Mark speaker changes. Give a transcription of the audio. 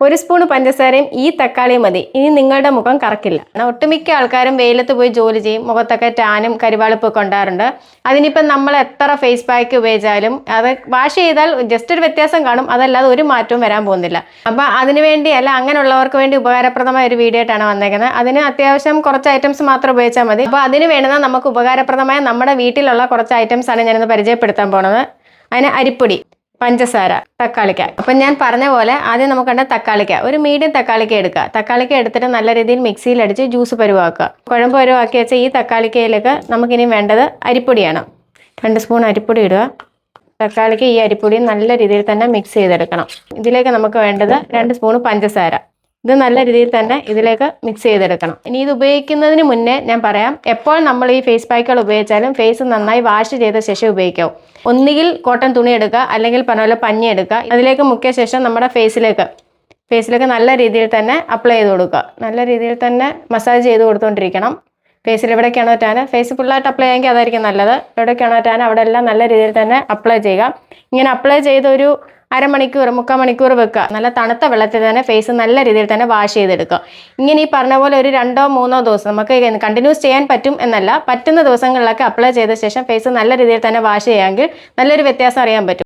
Speaker 1: ഒരു സ്പൂൺ പഞ്ചസാരയും ഈ തക്കാളിയും മതി. ഇനി നിങ്ങളുടെ മുഖം കറക്കില്ല. ഒട്ടുമിക്ക ആൾക്കാരും വെയിലത്ത് പോയി ജോലി ചെയ്യും. മുഖത്തൊക്കെ ടാനും കരിവാളിപ്പൊക്കെ ഉണ്ടാറുണ്ട് അതിനിപ്പം നമ്മൾ എത്ര ഫേസ് പാക്ക് ഉപയോഗിച്ചാലും അത് വാഷ് ചെയ്താൽ ജസ്റ്റ് ഒരു വ്യത്യാസം കാണും. അതല്ലാതെ ഒരു മാറ്റവും വരാൻ പോകുന്നില്ല. അപ്പം അതിനുവേണ്ടി അല്ല അങ്ങനെയുള്ളവർക്ക് വേണ്ടി ഉപകാരപ്രദമായ ഒരു വീഡിയോ ആയിട്ടാണ് വന്നേക്കുന്നത്. അതിന് അത്യാവശ്യം കുറച്ച് ഐറ്റംസ് മാത്രം ഉപയോഗിച്ചാൽ മതി. അപ്പോൾ അതിന് വേണ്ടുന്ന നമുക്ക് ഉപകാരപ്രദമായ നമ്മുടെ വീട്ടിലുള്ള കുറച്ച് ഐറ്റംസ് ആണ് ഞാനിന്ന് പരിചയപ്പെടുത്താൻ പോണത്. അതിന് അരിപ്പൊടി. പഞ്ചസാര തക്കാളിക്ക. അപ്പം ഞാൻ പറഞ്ഞ പോലെ ആദ്യം നമുക്ക് കണ്ട തക്കാളിക്ക. ഒരു മീഡിയം തക്കാളിക്ക എടുക്കുക. തക്കാളിക്ക എടുത്തിട്ട് നല്ല രീതിയിൽ മിക്സിയിൽ അടിച്ച് ജ്യൂസ് പരുവാക്കുക. കുഴമ്പ് പരുവാക്കി വെച്ച ഈ തക്കാളിക്കയിലേക്ക് നമുക്കിനി വേണ്ടത് അരിപ്പൊടിയാണ്. രണ്ട് സ്പൂൺ അരിപ്പൊടി ഇടുക. തക്കാളിക്ക് ഈ അരിപ്പൊടി നല്ല രീതിയിൽ തന്നെ മിക്സ് ചെയ്തെടുക്കണം. ഇതിലേക്ക് നമുക്ക് വേണ്ടത് രണ്ട് സ്പൂൺ പഞ്ചസാര. ഇത് നല്ല രീതിയിൽ തന്നെ ഇതിലേക്ക് മിക്സ് ചെയ്തെടുക്കണം. ഇനി ഇത് ഉപയോഗിക്കുന്നതിന് മുന്നേ ഞാൻ പറയാം എപ്പോൾ നമ്മൾ ഈ ഫേസ് പാക്കുകൾ ഉപയോഗിച്ചാലും ഫേസ് നന്നായി വാഷ് ചെയ്ത ശേഷം ഉപയോഗിക്കാവും ഒന്നുകിൽ കോട്ടൺ തുണി എടുക്കുക അല്ലെങ്കിൽ പറഞ്ഞ പോലെ പഞ്ഞി എടുക്കുക. അതിലേക്ക് മുക്കിയ ശേഷം നമ്മുടെ ഫേസിലേക്ക് ഫേസിലേക്ക് നല്ല രീതിയിൽ തന്നെ അപ്ലൈ ചെയ്ത് കൊടുക്കുക. നല്ല രീതിയിൽ തന്നെ മസാജ് ചെയ്ത് കൊടുത്തുകൊണ്ടിരിക്കണം ഫേസിൽ എവിടേക്കാണോ ടാന് ഫേസ് ഫുള്ളായിട്ട് അപ്ലൈ ചെയ്യാമെങ്കിൽ അതായിരിക്കും നല്ലത്. എവിടേക്കാണോ ടാൻ അവിടെ എല്ലാം നല്ല രീതിയിൽ തന്നെ അപ്ലൈ ചെയ്യുക. ഇങ്ങനെ അപ്ലൈ ചെയ്തൊരു അരമണിക്കൂർ മുക്കാൽ മണിക്കൂർ വെക്കുക. നല്ല തണുത്ത വെള്ളത്തിൽ തന്നെ ഫേസ് നല്ല രീതിയിൽ തന്നെ വാഷ് ചെയ്തെടുക്കുക. ഇങ്ങനെ ഈ പറഞ്ഞ പോലെ ഒരു രണ്ടോ മൂന്നോ ദിവസം നമുക്ക് കണ്ടിന്യൂസ് ചെയ്യാൻ പറ്റും എന്നല്ല പറ്റുന്ന ദിവസങ്ങളിലൊക്കെ അപ്ലൈ ചെയ്ത ശേഷം ഫേസ് നല്ല രീതിയിൽ തന്നെ വാഷ് ചെയ്യാമെങ്കിൽ നല്ലൊരു വ്യത്യാസം അറിയാൻ പറ്റും.